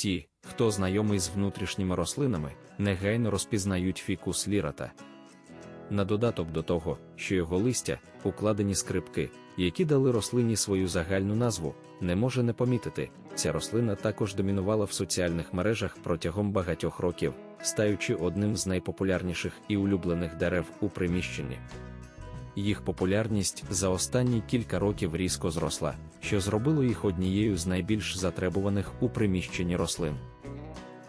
Ті, хто знайомий з внутрішніми рослинами, негайно розпізнають фікус лірата. На додаток до того, що його листя, укладені скрипки, які дали рослині свою загальну назву, не може не помітити, ця рослина також домінувала в соціальних мережах протягом багатьох років, стаючи одним з найпопулярніших і улюблених дерев у приміщенні. Їх популярність за останні кілька років різко зросла, що зробило їх однією з найбільш затребуваних у приміщенні рослин.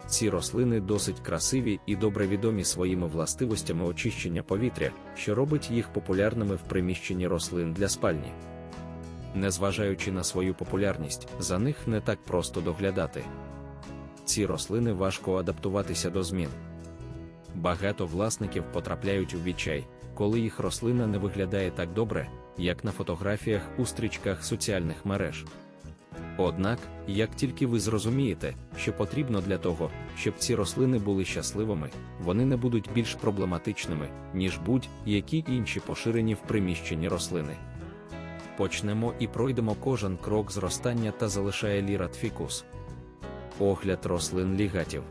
Ці рослини досить красиві і добре відомі своїми властивостями очищення повітря, що робить їх популярними в приміщенні рослин для спальні. Незважаючи на свою популярність, за них не так просто доглядати. Ці рослини важко адаптуватися до змін. Багато власників потрапляють у відчай, коли їх рослина не виглядає так добре, як на фотографіях у стрічках соціальних мереж. Однак, як тільки ви зрозумієте, що потрібно для того, щоб ці рослини були щасливими, вони не будуть більш проблематичними, ніж будь-які інші поширені в приміщенні рослини. Почнемо і пройдемо кожен крок зростання та залишає лірат фікус. Огляд рослин лігатів.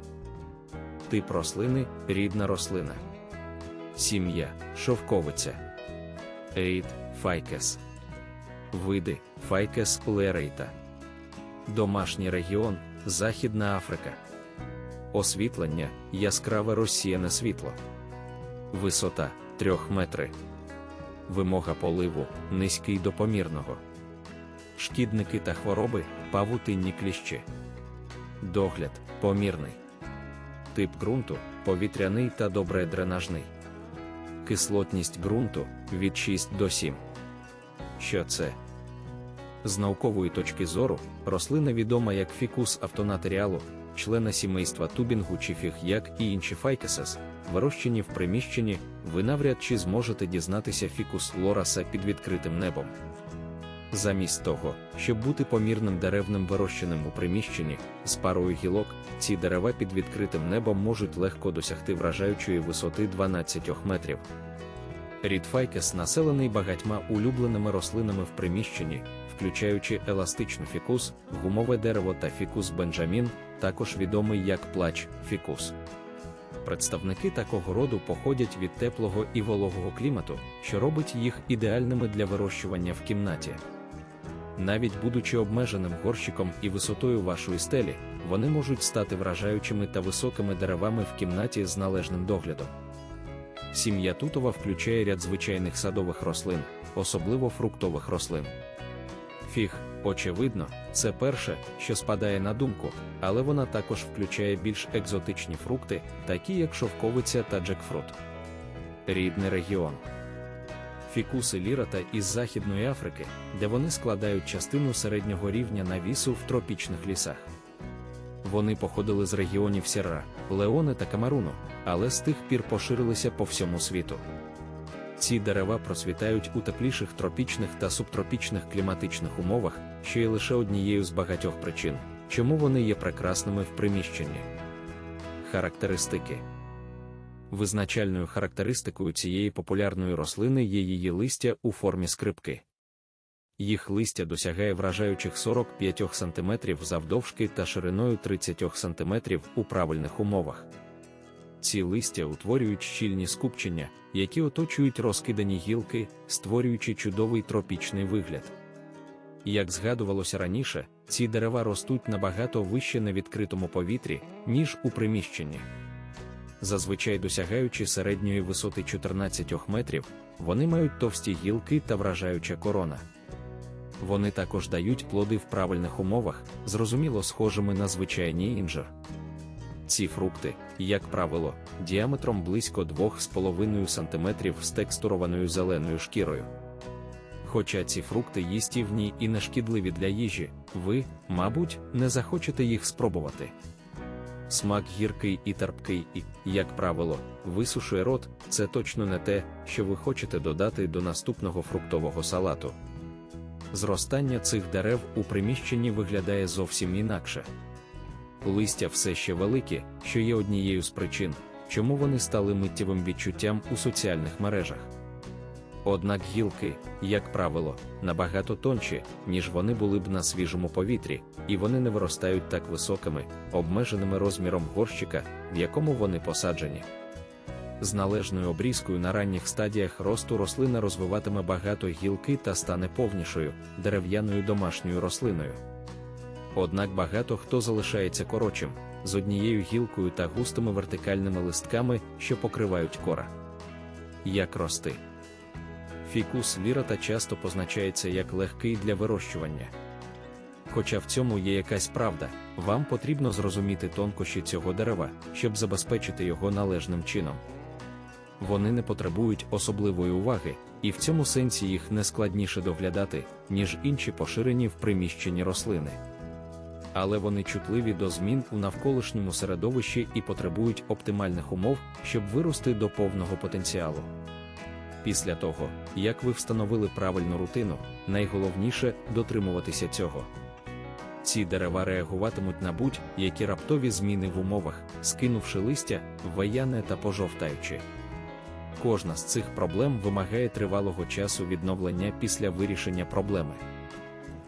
Тип рослини рідна рослина. Сім'я шовковиця. Рід файкес. Види файкес лерейта. Домашній регіон Західна Африка. Освітлення яскраве розсіяне світло. Висота 3 метри. Вимога поливу низький до помірного. Шкідники та хвороби павутинні кліщі. Догляд помірний. Тип ґрунту повітряний та добре дренажний. Кислотність ґрунту від 6 до 7. Що це? З наукової точки зору, рослина відома як фікус автонатеріалу, члена сімейства тубінгу чи фіг, як і інші файкесес, вирощені в приміщенні, ви навряд чи зможете дізнатися фікус лораса під відкритим небом. Замість того, щоб бути помірним деревним вирощеним у приміщенні, з парою гілок, ці дерева під відкритим небом можуть легко досягти вражаючої висоти 12 метрів. Рід файкес населений багатьма улюбленими рослинами в приміщенні, включаючи еластичну фікус, гумове дерево та фікус бенджамін, також відомий як плач фікус. Представники такого роду походять від теплого і вологого клімату, що робить їх ідеальними для вирощування в кімнаті. Навіть будучи обмеженим горщиком і висотою вашої стелі, вони можуть стати вражаючими та високими деревами в кімнаті з належним доглядом. Сім'я тутова включає ряд звичайних садових рослин, особливо фруктових рослин. Фіг, очевидно, це перше, що спадає на думку, але вона також включає більш екзотичні фрукти, такі як шовковиця та джекфрут. Рідний регіон. Фікуси лірата із Західної Африки, де вони складають частину середнього рівня навісу в тропічних лісах. Вони походили з регіонів Сєрра, Леоне та Камаруну, але з тих пір поширилися по всьому світу. Ці дерева процвітають у тепліших тропічних та субтропічних кліматичних умовах, що є лише однією з багатьох причин, чому вони є прекрасними в приміщенні. Характеристики Визначальною характеристикою цієї популярної рослини є її листя у формі скрипки. Їх листя досягає вражаючих 45 см завдовжки та шириною 30 см у правильних умовах. Ці листя утворюють щільні скупчення, які оточують розкидані гілки, створюючи чудовий тропічний вигляд. Як згадувалося раніше, ці дерева ростуть набагато вище на відкритому повітрі, ніж у приміщенні. Зазвичай досягаючи середньої висоти 14 метрів, вони мають товсті гілки та вражаюча корона. Вони також дають плоди в правильних умовах, зрозуміло схожими на звичайні інжир. Ці фрукти, як правило, діаметром близько 2,5 см з текстурованою зеленою шкірою. Хоча ці фрукти їстівні і нешкідливі для їжі, ви, мабуть, не захочете їх спробувати. Смак гіркий і терпкий, і, як правило, висушує рот це точно не те, що ви хочете додати до наступного фруктового салату. Зростання цих дерев у приміщенні виглядає зовсім інакше. Листя все ще великі, що є однією з причин, чому вони стали миттєвим відчуттям у соціальних мережах. Однак гілки, як правило, набагато тонші, ніж вони були б на свіжому повітрі, і вони не виростають так високими, обмеженими розміром горщика, в якому вони посаджені. З належною обрізкою на ранніх стадіях росту рослина розвиватиме багато гілки та стане повнішою, дерев'яною домашньою рослиною. Однак багато хто залишається коротшим, з однією гілкою та густими вертикальними листками, що покривають кора. Як рости? Фікус лірата часто позначається як легкий для вирощування. Хоча в цьому є якась правда, вам потрібно зрозуміти тонкощі цього дерева, щоб забезпечити його належним чином. Вони не потребують особливої уваги, і в цьому сенсі їх не складніше доглядати, ніж інші поширені в приміщенні рослини. Але вони чутливі до змін у навколишньому середовищі і потребують оптимальних умов, щоб вирости до повного потенціалу. Після того, як ви встановили правильну рутину, найголовніше дотримуватися цього. Ці дерева реагуватимуть на будь-які раптові зміни в умовах, скинувши листя, ваяне та пожовтаючи. Кожна з цих проблем вимагає тривалого часу відновлення після вирішення проблеми.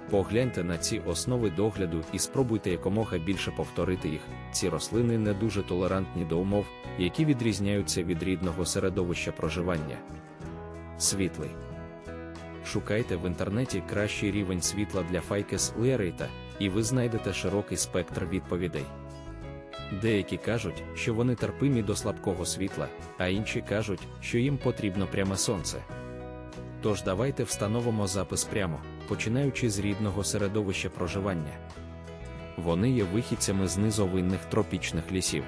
Погляньте на ці основи догляду і спробуйте якомога більше повторити їх. Ці рослини не дуже толерантні до умов, які відрізняються від рідного середовища проживання. Світлий. Шукайте в інтернеті кращий рівень світла для Ficus ліарейта, і ви знайдете широкий спектр відповідей. Деякі кажуть, що вони терпимі до слабкого світла, а інші кажуть, що їм потрібно пряме сонце. Тож давайте встановимо запис прямо, починаючи з рідного середовища проживання. Вони є вихідцями з низовинних тропічних лісів.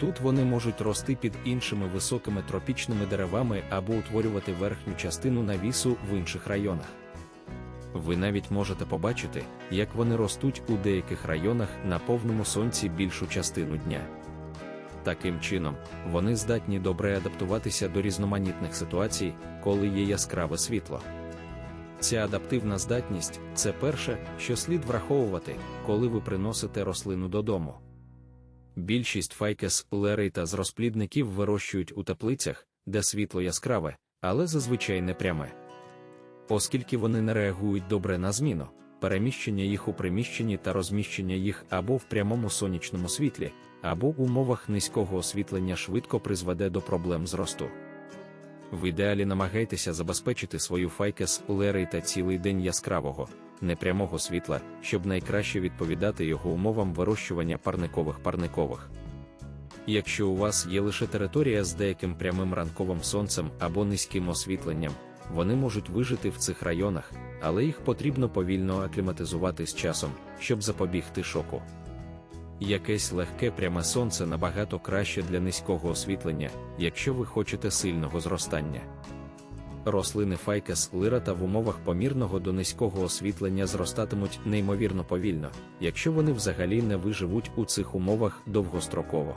Тут вони можуть рости під іншими високими тропічними деревами або утворювати верхню частину навісу в інших районах. Ви навіть можете побачити, як вони ростуть у деяких районах на повному сонці більшу частину дня. Таким чином, вони здатні добре адаптуватися до різноманітних ситуацій, коли є яскраве світло. Ця адаптивна здатність це перше, що слід враховувати, коли ви приносите рослину додому. Більшість файкес лерейта з розплідників вирощують у теплицях, де світло яскраве, але зазвичай не пряме. Оскільки вони не реагують добре на зміну, переміщення їх у приміщенні та розміщення їх або в прямому сонячному світлі, або в умовах низького освітлення швидко призведе до проблем зросту. В ідеалі намагайтеся забезпечити свою файкес лерейта цілий день яскравого, непрямого світла, щоб найкраще відповідати його умовам вирощування парникових парникових. Якщо у вас є лише територія з деяким прямим ранковим сонцем або низьким освітленням, вони можуть вижити в цих районах, але їх потрібно повільно акліматизувати з часом, щоб запобігти шоку. Якесь легке пряме сонце набагато краще для низького освітлення, якщо ви хочете сильного зростання. Рослини файкес лирата в умовах помірного до низького освітлення зростатимуть неймовірно повільно, якщо вони взагалі не виживуть у цих умовах довгостроково.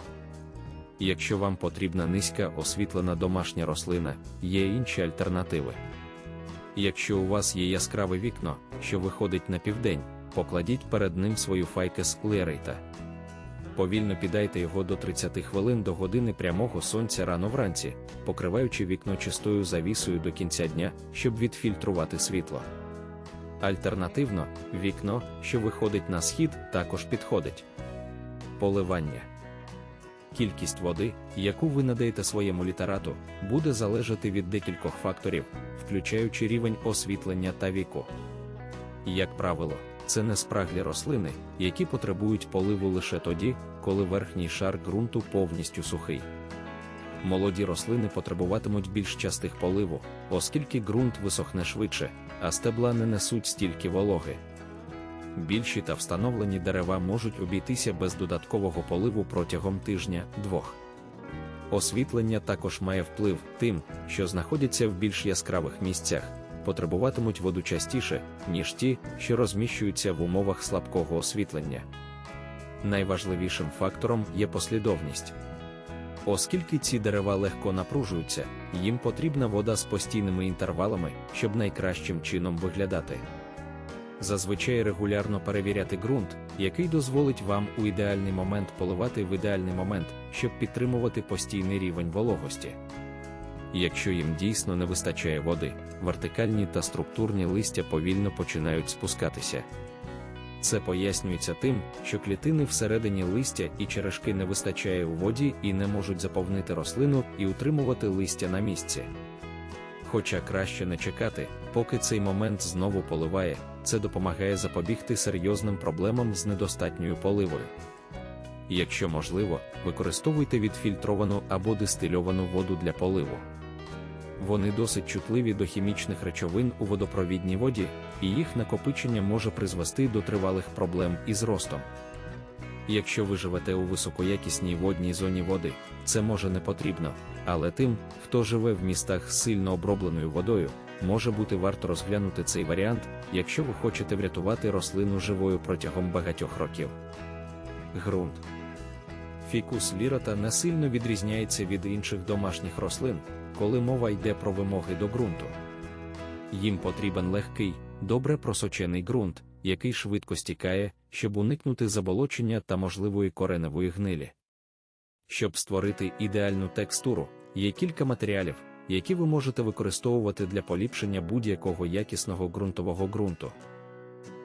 Якщо вам потрібна низька освітлена домашня рослина, є інші альтернативи. Якщо у вас є яскраве вікно, що виходить на південь, покладіть перед ним свою файкес лерейта. Повільно підайте його до 30 хвилин до години прямого сонця рано вранці, покриваючи вікно чистою завісою до кінця дня, щоб відфільтрувати світло. Альтернативно, вікно, що виходить на схід, також підходить. Поливання. Кількість води, яку ви надаєте своєму літерату, буде залежати від декількох факторів, включаючи рівень освітлення та віку. Як правило, це не спраглі рослини, які потребують поливу лише тоді, коли верхній шар ґрунту повністю сухий. Молоді рослини потребуватимуть більш частих поливу, оскільки ґрунт висохне швидше, а стебла не несуть стільки вологи. Більші та встановлені дерева можуть обійтися без додаткового поливу протягом тижня-двох. Освітлення також має вплив тим, що знаходяться в більш яскравих місцях, потребуватимуть воду частіше, ніж ті, що розміщуються в умовах слабкого освітлення. Найважливішим фактором є послідовність. Оскільки ці дерева легко напружуються, їм потрібна вода з постійними інтервалами, щоб найкращим чином виглядати. Зазвичай регулярно перевіряти ґрунт, який дозволить вам у ідеальний момент поливати в ідеальний момент, щоб підтримувати постійний рівень вологості. Якщо їм дійсно не вистачає води, вертикальні та структурні листя повільно починають спускатися. Це пояснюється тим, що клітини всередині листя і черешки не вистачає у воді і не можуть заповнити рослину і утримувати листя на місці. Хоча краще не чекати, поки цей момент знову поливає, це допомагає запобігти серйозним проблемам з недостатньою поливою. Якщо можливо, використовуйте відфільтровану або дистильовану воду для поливу. Вони досить чутливі до хімічних речовин у водопровідній воді, і їх накопичення може призвести до тривалих проблем із ростом. Якщо ви живете у високоякісній водній зоні води, це може не потрібно, але тим, хто живе в містах з сильно обробленою водою, може бути варто розглянути цей варіант, якщо ви хочете врятувати рослину живою протягом багатьох років. Ґрунт Фікус лірата не сильно відрізняється від інших домашніх рослин, коли мова йде про вимоги до ґрунту. Їм потрібен легкий, добре просочений ґрунт, який швидко стікає, щоб уникнути заболочення та можливої кореневої гнилі. Щоб створити ідеальну текстуру, є кілька матеріалів, які ви можете використовувати для поліпшення будь-якого якісного ґрунтового ґрунту.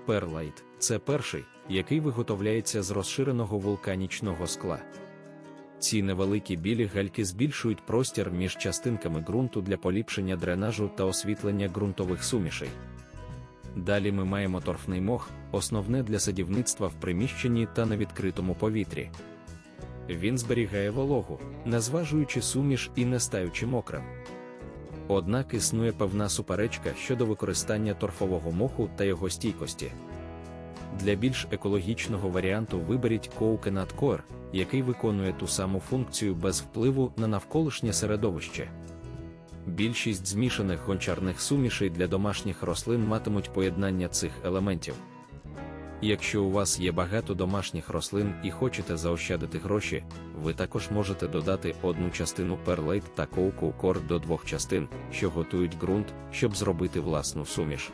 Перлайт це перший, який виготовляється з розширеного вулканічного скла. Ці невеликі білі гальки збільшують простір між частинками ґрунту для поліпшення дренажу та освітлення ґрунтових сумішей. Далі ми маємо торфний мох, основне для садівництва в приміщенні та на відкритому повітрі. Він зберігає вологу, не зважуючи суміш і не стаючи мокрим. Однак існує певна суперечка щодо використання торфового моху та його стійкості. Для більш екологічного варіанту виберіть Coconut Core, який виконує ту саму функцію без впливу на навколишнє середовище. Більшість змішаних гончарних сумішей для домашніх рослин матимуть поєднання цих елементів. Якщо у вас є багато домашніх рослин і хочете заощадити гроші, ви також можете додати одну частину перлейт та коуку кор до двох частин, що готують ґрунт, щоб зробити власну суміш.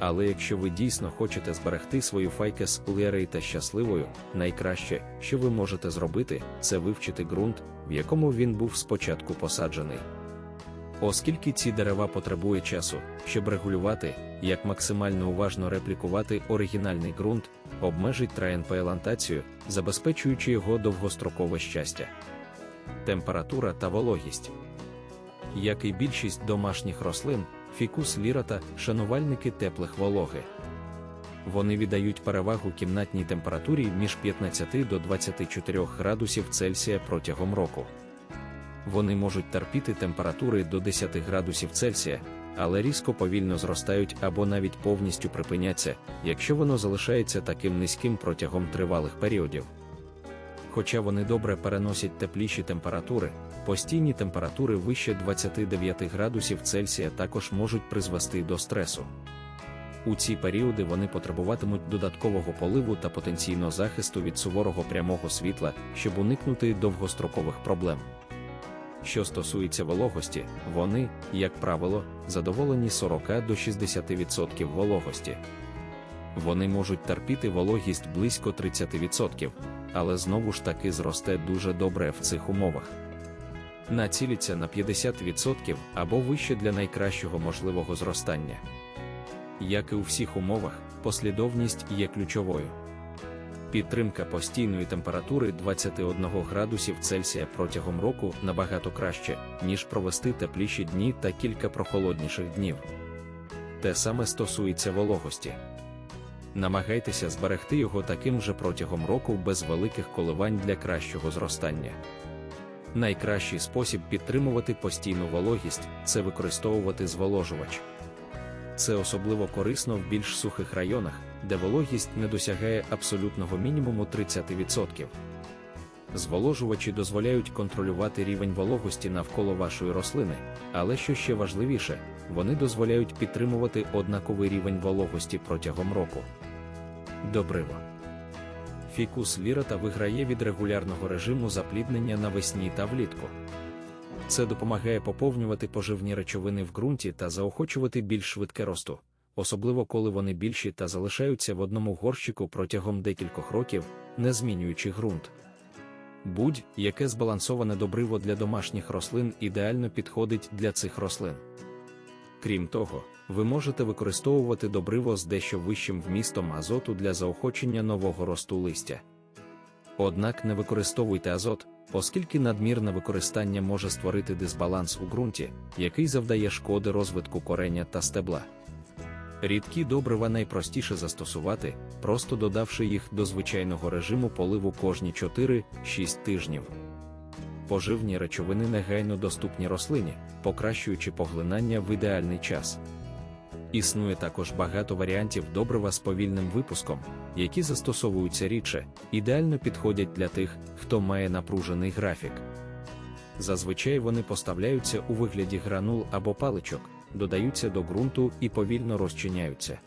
Але якщо ви дійсно хочете зберегти свою файкес лєрей та щасливою, найкраще, що ви можете зробити, це вивчити ґрунт, в якому він був спочатку посаджений. Оскільки ці дерева потребує часу, щоб регулювати, як максимально уважно реплікувати оригінальний ґрунт, обмежить траєнпейлантацію, забезпечуючи його довгострокове щастя. Температура та вологість. Як і більшість домашніх рослин, фікус лірата шанувальники теплих вологи. Вони віддають перевагу кімнатній температурі між 15 до 24 градусів Цельсія протягом року. Вони можуть терпіти температури до 10 градусів Цельсія, але різко повільно зростають або навіть повністю припиняться, якщо воно залишається таким низьким протягом тривалих періодів. Хоча вони добре переносять тепліші температури, постійні температури вище 29 градусів Цельсія також можуть призвести до стресу. У ці періоди вони потребуватимуть додаткового поливу та потенційно захисту від суворого прямого світла, щоб уникнути довгострокових проблем. Що стосується вологості, вони, як правило, задоволені 40 до 60% вологості. Вони можуть терпіти вологість близько 30%, але знову ж таки зросте дуже добре в цих умовах. Націляться на 50% або вище для найкращого можливого зростання. Як і у всіх умовах, послідовність є ключовою. Підтримка постійної температури 21 градусів Цельсія протягом року набагато краще, ніж провести тепліші дні та кілька прохолодніших днів. Те саме стосується вологості. Намагайтеся зберегти його таким же протягом року без великих коливань для кращого зростання. Найкращий спосіб підтримувати постійну вологість це використовувати зволожувач. Це особливо корисно в більш сухих районах, де вологість не досягає абсолютного мінімуму 30%. Зволожувачі дозволяють контролювати рівень вологості навколо вашої рослини, але що ще важливіше, вони дозволяють підтримувати однаковий рівень вологості протягом року. Добриво. Фікус лірата виграє від регулярного режиму запліднення навесні та влітку. Це допомагає поповнювати поживні речовини в ґрунті та заохочувати більш швидке росту, особливо коли вони більші та залишаються в одному горщику протягом декількох років, не змінюючи ґрунт. Будь-яке збалансоване добриво для домашніх рослин ідеально підходить для цих рослин. Крім того, ви можете використовувати добриво з дещо вищим вмістом азоту для заохочення нового росту листя. Однак не використовуйте азот, оскільки надмірне використання може створити дисбаланс у ґрунті, який завдає шкоди розвитку кореня та стебла. Рідкі добрива найпростіше застосувати, просто додавши їх до звичайного режиму поливу кожні 4-6 тижнів. Поживні речовини негайно доступні рослині, покращуючи поглинання в ідеальний час. Існує також багато варіантів добрива з повільним випуском, які застосовуються рідше, ідеально підходять для тих, хто має напружений графік. Зазвичай вони поставляються у вигляді гранул або паличок, додаються до ґрунту і повільно розчиняються.